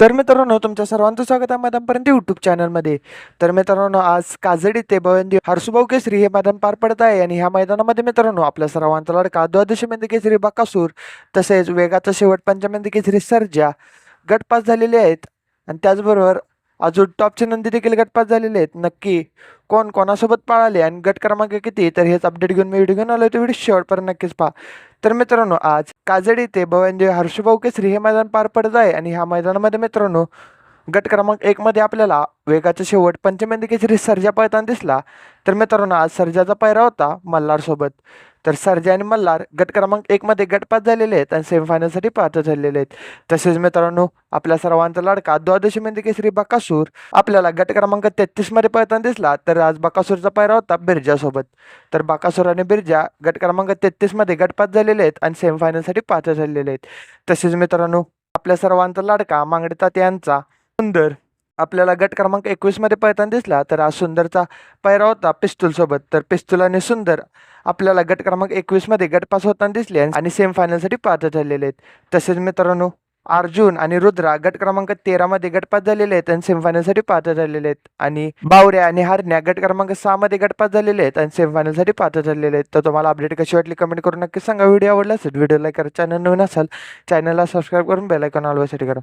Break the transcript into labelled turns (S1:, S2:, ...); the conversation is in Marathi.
S1: तर मित्रांनो तुमच्या सर्वांचं स्वागत आहे मैदानपर्यंत यूट्यूब चॅनलमध्ये तर मित्रांनो आज काजडी ते भवंदी हर्षभाऊ केसरी हे मैदान पार पडत आहे आणि ह्या मैदानामध्ये मित्रांनो आपल्या सर्वांचा लढका द्वादशी केसरी बकासूर तसेच वेगाचा शेवट पंचमेंदी केसरी सर्जा गटपास झालेले आहेत. आणि त्याचबरोबर अजून टॉपचे नंदी देखील गटपास झालेले आहेत. नक्की कोण कोणासोबत पाळाले आणि गट क्रमांक किती तर हेच अपडेट घेऊन मी व्हिडिओ घेऊन आलो तो व्हिडिओ शेवटपर्यंत नक्कीच पहा. तर मित्रांनो आज काजडी ते भवंदी हर्षभाऊ केसरी हे मैदान पार पडत आहे आणि ह्या मैदानामध्ये मित्रांनो गट क्रमांक एकमध्ये आपल्याला वेगाचा शेवट पंचमेंदी केसरी सर्जा पळताना दिसला. तर मित्रांनो आज सर्जाचा पायरा होता मल्हारसोबत. तर सरजे आणि मल्हार गट क्रमांक एकमध्ये गटपात झालेले आहेत आणि सेमीफायनलसाठी पात्र झालेले आहेत. तसेच मित्रांनो आपल्या सर्वांचा लाडका द्वादशी मेंदी केसरी बकासूर आपल्याला गट क्रमांक तेहतीसमध्ये पळताना दिसला तर आज बकासूरचा पायरा होता बिरजासोबत. तर बकासूर आणि बिरजा गट क्रमांक तेहतीसमध्ये गटपात झालेले आहेत आणि सेमीफायनलसाठी पात्र झालेले आहेत. तसेच मित्रांनो आपल्या सर्वांचा लाडका मांगडे तात यांचा सुंदर आपल्याला गट क्रमांक एकवीसमध्ये पळताना दिसला तर आज सुंदरचा पैरा होता पिस्तूलसोबत तर पिस्तूल आणि सुंदर आपल्याला गट क्रमांक एकवीसमध्ये गटपास होताना दिसले आणि सेमीफायनलसाठी पात्र झालेले आहेत. तसेच मित्रांनो अर्जुन आणि रुद्रा गट क्रमांक तेरामध्ये गटपास झालेले आहेत आणि सेमीफायनलसाठी पात्र झालेले आहेत. आणि बावऱ्या आणि हरण्या गट क्रमांक सहामध्ये गटपास झालेले आहेत आणि सेमीफायनलसाठी पात्र झालेले आहेत. तर तुम्हाला अपडेट कशी वाटली कमेंट करून नक्की सांगा. व्हिडिओ आवडला असेल व्हिडिओ लाईक करा. चॅनल नवीन असाल चॅनलला सबस्क्राईब करून बेलायकॉन आयकॉन करा.